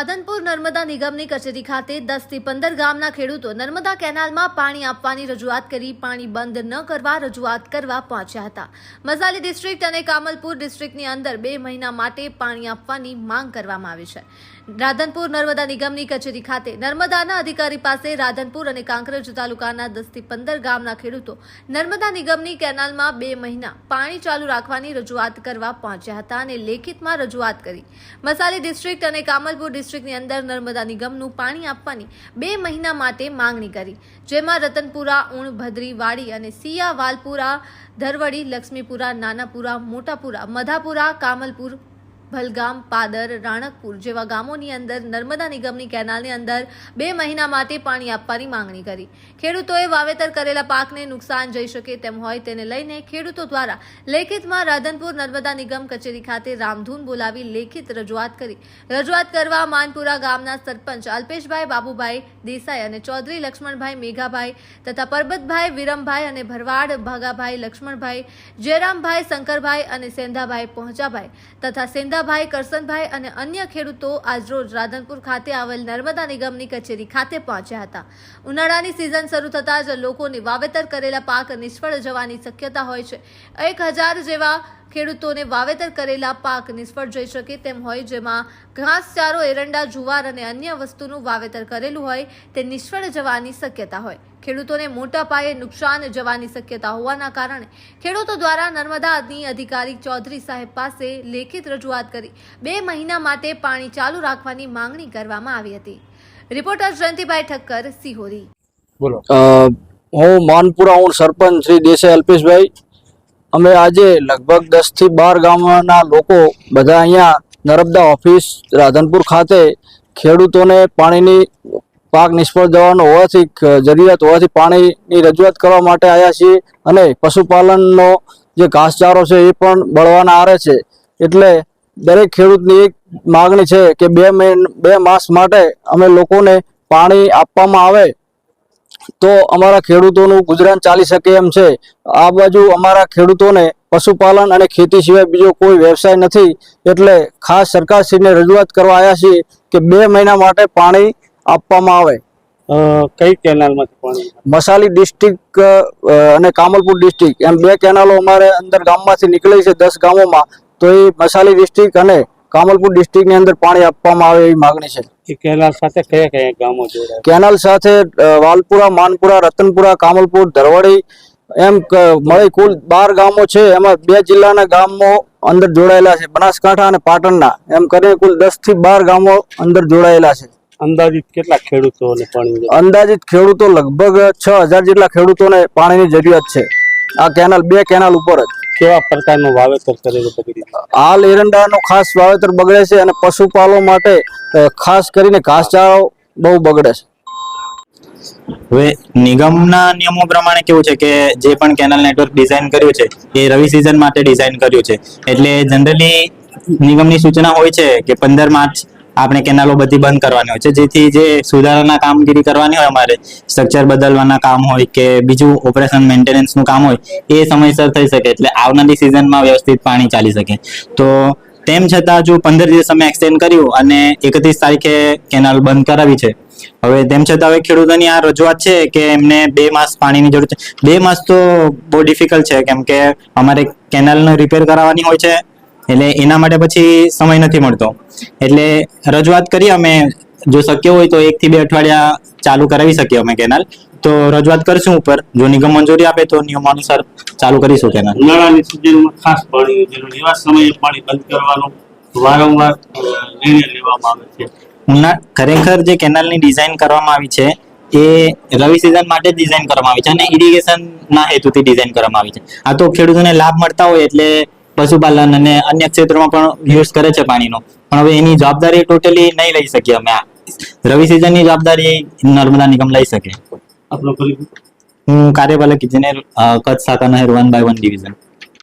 રાધનપુર નર્મદા નિગમની કચેરી ખાતે દસથી પંદર ગામના ખેડૂતો નર્મદા કેનાલમાં પાણી આપવાની રજૂઆત કરી, પાણી બંધ ન કરવા રજૂઆત કરવા પહોંચ્યા હતા. મસાલી ડિસ્ટ્રિક્ટ અને કામલપુર ડિસ્ટ્રિક્ટની અંદર બે મહિના માટે પાણી આપવાની માંગ કરવામાં આવી છે. રાધનપુર નર્મદા નિગમની કચેરી ખાતે નર્મદાના અધિકારી પાસે રાધનપુર અને કાંકરેજ તાલુકાના દસથી પંદર ગામના ખેડૂતો નર્મદા નિગમની કેનાલમાં બે મહિના પાણી ચાલુ રાખવાની રજૂઆત કરવા પહોંચ્યા હતા અને લેખિતમાં રજૂઆત કરી. મસાલી ડિસ્ટ્રિક્ટ અને કામલપુર ડિસ્ટ્રિક્ટની અંદર નર્મદા નિગમનું પાણી આપવાની બે મહિના માટે માંગણી કરી. જેમાં રતનપુરા ઉણ ભદ્રી, વાડી અને સિયા વાલપુરા, ધરવડી, લક્ષ્મીપુરા, નાનાપુરા, મોટાપુરા, મધાપુરા, કામલપુર ભલગામ, પાદર, રાણકપુર જેવા ગામોની અંદર નર્મદા નિગમની કેનાલની અંદર બે મહિના માટે પાણી આપવાની માંગણી કરી. ખેડૂતોએ વાવેતર કરેલા પાકને નુકસાન જઈ શકે તેમ હોય તેને લઈને ખેડૂતો દ્વારા લેખિતમાં રાધનપુર નર્મદા નિગમ કચેરી ખાતે રામધૂન બોલાવી લેખિત રજૂઆત કરી. રજૂઆત કરવા માનપુરા ગામના સરપંચ અલ્પેશભાઈ બાબુભાઈ દેસાઈ અને ચૌધરી લક્ષ્મણભાઈ મેઘાભાઈ તથા પરબતભાઈ વિરમભાઈ અને ભરવાડ ભાગાભાઈ લક્ષ્મણભાઈ, જયરામભાઈ શંકરભાઈ અને સેંધાભાઈ પહોંચાભાઈ તથા સેંધાભાઈ કરસનભાઈ અને અન્ય ખેડૂતો આજરોજ રાધનપુર ખાતે આવેલ નર્મદા નિગમની કચેરી ખાતે પહોંચ્યા હતા. ઉનાળાની સિઝન શરૂ થતાં જ લોકોને વાવેતર કરેલા પાક નિષ્ફળ જવાની શક્યતા હોય છે. એક હજાર જેવા ખેડૂતોને વાવેતર કરેલા પાક નિષ્ફળ જઈ શકે તેમ હોય જેમાં ઘાસચારો એરંડા જુવાર અને અન્ય વસ્તુનું વાવેતર કરેલું હોય તે નિષ્ફળ જવાની શક્યતા હોય. ખેડૂતોને મોટા પાયે નુકસાન જવાની શક્યતા હોવાના કારણે ખેડૂતો દ્વારા નર્મદાની અધિકારી ચૌધરી સાહેબ પાસે લેખિત રજૂઆત કરી બે મહિના માટે પાણી ચાલુ રાખવાની માંગણી કરવામાં આવી હતી. રિપોર્ટર જયંતિભાઈ ઠક્કર સિહોરી. બોલો. હું માનપુરા હું સરપંચ શ્રી દેસાઈ અલ્પેશભાઈ અમે આજે લગભગ દસથી બાર ગામના લોકો બધા અહીંયા નર્મદા ઓફિસ, રાધનપુર ખાતે ખેડૂતોને પાણીની પાક નિષ્ફળ જવાનો હોવાથી જરૂરિયાત હોવાથી પાણીની રજૂઆત કરવા માટે આવ્યા છીએ અને પશુપાલનનો જે ઘાસચારો છે એ પણ બળવાના આરે છે. એટલે દરેક ખેડૂતની એક માગણી છે કે બે બે માસ માટે અમે લોકોને પાણી આપવામાં આવે તો અમારા ખેડૂતોનું ગુજરાન ચાલી શકે એમ છે. આ બાજુ અમારા ખેડૂતોને પશુપાલન અને ખેતી સિવાય બીજો કોઈ વ્યવસાય નથી. એટલે ખાસ સરકારશ્રીને રજૂઆત કરવા આવ્યા છીએ કે બે મહિના માટે પાણી આપવામાં આવે. કઈ કેનાલમાંથી પાણી મસાલી ડિસ્ટ્રિક્ટ અને કામલપુર ડિસ્ટ્રિક્ટ. એમ બે કેનાલો અમારે અંદર ગામમાંથી નીકળી છે દસ ગામોમાં. તો એ મસાલી ડિસ્ટ્રિક્ટ અને કામલપુર ડિસ્ટ્રિક્ટની અંદર પાણી આપવામાં આવે એવી માગણી છે. કેનાલ સાથે કયા કયા ગામો જોડાય? કેનાલ સાથે વાલપુરા માનપુરા રતનપુરા કામલપુર ધરવાડી એમ મળે મળી કુલ બાર ગામો છે. એમાં બે જિલ્લાના ગામો અંદર જોડાયેલા છે. બનાસકાંઠા અને પાટણના એમ કરીને કુલ દસથી બાર ગામો અંદર જોડાયેલા છે. અંદાજિત કેટલા ખેડૂતોને પાણી અંદાજિત ખેડૂતો લગભગ છ હજાર જેટલા ખેડૂતોને પાણીની જરૂરિયાત છે. આ કેનાલ બે કેનાલ ઉપર જ. કેવા પ્રકારનું વાવેતર કરેલું બગડી હાલ એરંડાનો ખાસ વાવેતર બગડે છે અને પશુપાલો માટે ખાસ કરીને ઘાસચારો બહુ બગડે છે. હવે નિગમના નિયમો પ્રમાણે કેવું છે કે જે પણ કેનલ નેટવર્ક ડિઝાઇન કર્યું છે એ રવિ સિઝન માટે ડિઝાઇન કર્યું છે. એટલે જનરલી નિગમની સૂચના હોય છે કે પંદર માર્ચ આપણે કેનાલો બધી બંધ કરવાની હોય છે. જેથી જે સુધારાના કામગીરી કરવાની હોય અમારે સ્ટ્રક્ચર બદલવાના કામ હોય કે બીજું ઓપરેશન મેન્ટેનન્સનું કામ હોય, એ સમયસર થઈ શકે. એટલે આવનારી સિઝનમાં વ્યવસ્થિત પાણી ચાલી શકે. તો તેમ છતાં જો પંદર દિવસ અમે એક્સટેન્ડ કર્યું અને એકત્રીસ તારીખે કેનાલ બંધ કરાવી છે. હવે તેમ છતાં હવે ખેડૂતોની આ રજૂઆત છે કે એમને બે માસ પાણીની જરૂર છે. બે માસ તો બહુ ડિફિકલ્ટ છે, કેમ કે અમારે કેનાલનો રિપેર કરાવવાની હોય છે. એટલે એના માટે પછી સમય નથી મળતો. એટલે રજૂઆત કરીએ અમે જો શક્ય હોય તો એકથી બે અઠવાડિયા ચાલુ કરાવી શકીએ અમે કેનાલ. તો રજૂઆત કરશું ઉપર. જો નિગમ મંજૂરી આપે તો નિયમાનુસાર ચાલુ કરીશું કેનાલ. ઉનાળાની સિઝનમાં ખાસ પાણી જરૂર એવા સમયે પાણી બંધ કરવાનું વારંવાર નિર્ણય લેવામાં આવે છે. ઉના ખરેખર જે કેનાલની ડિઝાઇન કરવામાં આવી છે એ રવિ સિઝન માટે ડિઝાઇન કરવામાં આવી છે અને ઇરિગેશનના હેતુથી ડિઝાઇન કરવામાં આવી છે. આ તો ખેડૂતોને લાભ મળતા હોય એટલે પશુપાલન અને અન્ય ક્ષેત્રોમાં પણ યુઝ કરે છે પાણીનો. પણ હવે એની જવાબદારી ટોટલી નહીં લઈ શકીએ અમે રવિ સિઝનની જવાબદારી નર્મદા નિગમ લઈ શકે. હું કાર્યપાલક ઇજનેર કચ્છ શાખા નહેર વન બાય વન ડિવિઝન